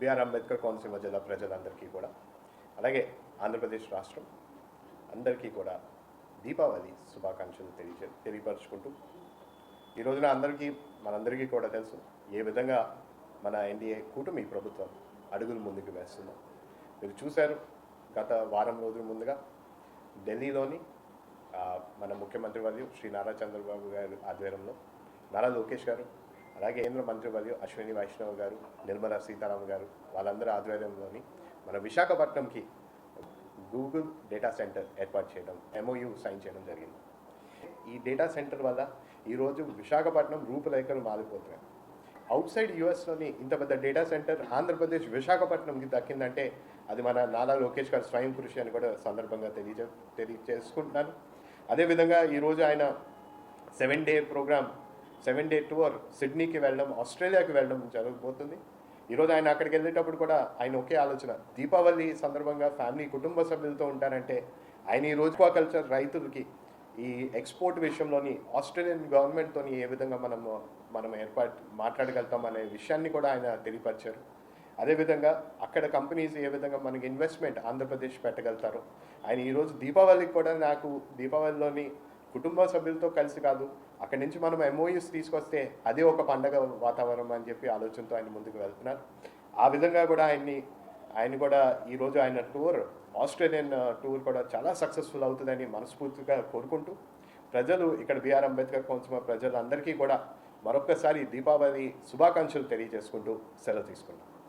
BR Ambedkar Konaseema జిల్లా ప్రజలందరికీ కూడా అలాగే ఆంధ్రప్రదేశ్ రాష్ట్రం అందరికీ కూడా దీపావళి శుభాకాంక్షలు తెలియజే తెలియపరుచుకుంటూ ఈ రోజున అందరికీ మనందరికీ కూడా తెలుసు ఏ విధంగా మన ఎన్డీఏ కూటమి ప్రభుత్వం అడుగులు ముందుకు వేస్తుందో. మీరు చూశారు గత వారం రోజుల ముందుగా ఢిల్లీలోని మన ముఖ్యమంత్రి వర్యు శ్రీ నారా చంద్రబాబు గారి ఆధ్వర్యంలో నారా లోకేష్ గారు అలాగే కేంద్ర మంత్రివర్యు అశ్విని వైష్ణవ్ గారు నిర్మలా సీతారామన్ గారు వాళ్ళందరి ఆధ్వర్యంలోని మన విశాఖపట్నంకి గూగుల్ డేటా సెంటర్ ఏర్పాటు చేయడం ఎంఓయు సైన్ చేయడం జరిగింది. ఈ డేటా సెంటర్ వల్ల ఈరోజు విశాఖపట్నం రూపురేఖలు మారిపోతున్నాయి. అవుట్ సైడ్ యుఎస్లోని ఇంత పెద్ద డేటా సెంటర్ ఆంధ్రప్రదేశ్ విశాఖపట్నంకి దక్కిందంటే అది మన నారా లోకేష్ గారి స్వయం కృషి అని కూడా సందర్భంగా తెలియజే తెలియజేసుకుంటున్నాను. అదేవిధంగా ఈరోజు ఆయన seven day programme seven day tour సిడ్నీకి వెళ్ళడం ఆస్ట్రేలియాకి వెళ్ళడం జరగబోతుంది. ఈరోజు ఆయన అక్కడికి వెళ్ళేటప్పుడు కూడా ఆయన ఒకే ఆలోచన. దీపావళి సందర్భంగా ఫ్యామిలీ కుటుంబ సభ్యులతో ఉంటారంటే ఆయన ఈ రోజు కల్చర్ రైతులకి ఈ ఎక్స్పోర్ట్ విషయంలోని ఆస్ట్రేలియన్ గవర్నమెంట్తోని ఏ విధంగా మనం మనం ఏర్పాటు మాట్లాడగలుగుతాం అనే విషయాన్ని కూడా ఆయన తెలియపరిచారు. అదేవిధంగా అక్కడ కంపెనీస్ ఏ విధంగా మనకి ఇన్వెస్ట్మెంట్ ఆంధ్రప్రదేశ్ పెట్టగలుగుతారు ఆయన ఈరోజు దీపావళికి కూడా నాకు దీపావళిలోని కుటుంబ సభ్యులతో కలిసి కాదు అక్కడి నుంచి మనం ఎంఓయూస్ తీసుకొస్తే అదే ఒక పండగ వాతావరణం అని చెప్పి ఆలోచనతో ఆయన ముందుకు వెళ్తున్నారు. ఆ విధంగా కూడా ఆయన్ని ఆయన కూడా ఈరోజు ఆయన టూర్ ఆస్ట్రేలియన్ టూర్ కూడా చాలా సక్సెస్ఫుల్ అవుతుందని మనస్ఫూర్తిగా కోరుకుంటూ ప్రజలు ఇక్కడ బిఆర్ అంబేద్కర్ కోనసీమ ప్రజలందరికీ కూడా మరొకసారి దీపావళి శుభాకాంక్షలు తెలియజేసుకుంటూ సెలవు తీసుకున్నాం